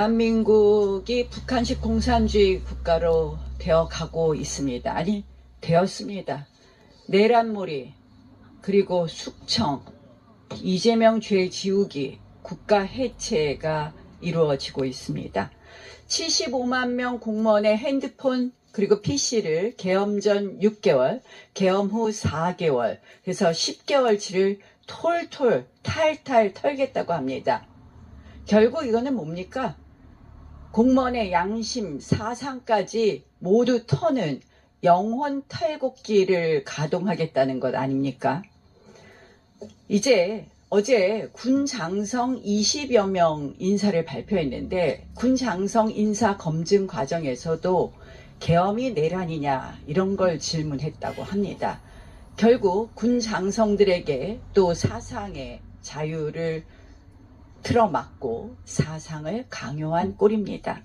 대한민국이 북한식 공산주의 국가로 되어 가고 있습니다. 아니, 되었습니다. 내란몰이, 그리고 숙청, 이재명 죄 지우기, 국가 해체가 이루어지고 있습니다. 75만 명 공무원의 핸드폰 그리고 PC를 계엄 전 6개월, 계엄 후 4개월, 그래서 10개월치를 톨톨 탈탈 털겠다고 합니다. 결국 이거는 뭡니까? 공무원의 양심, 사상까지 모두 터는 영혼 탈곡기를 가동하겠다는 것 아닙니까? 이제 어제 군 장성 20여 명 인사를 발표했는데 군 장성 인사 검증 과정에서도 계엄이 내란이냐 이런 걸 질문했다고 합니다. 결국 군 장성들에게 또 사상의 자유를 틀어막고 사상을 강요한 꼴입니다.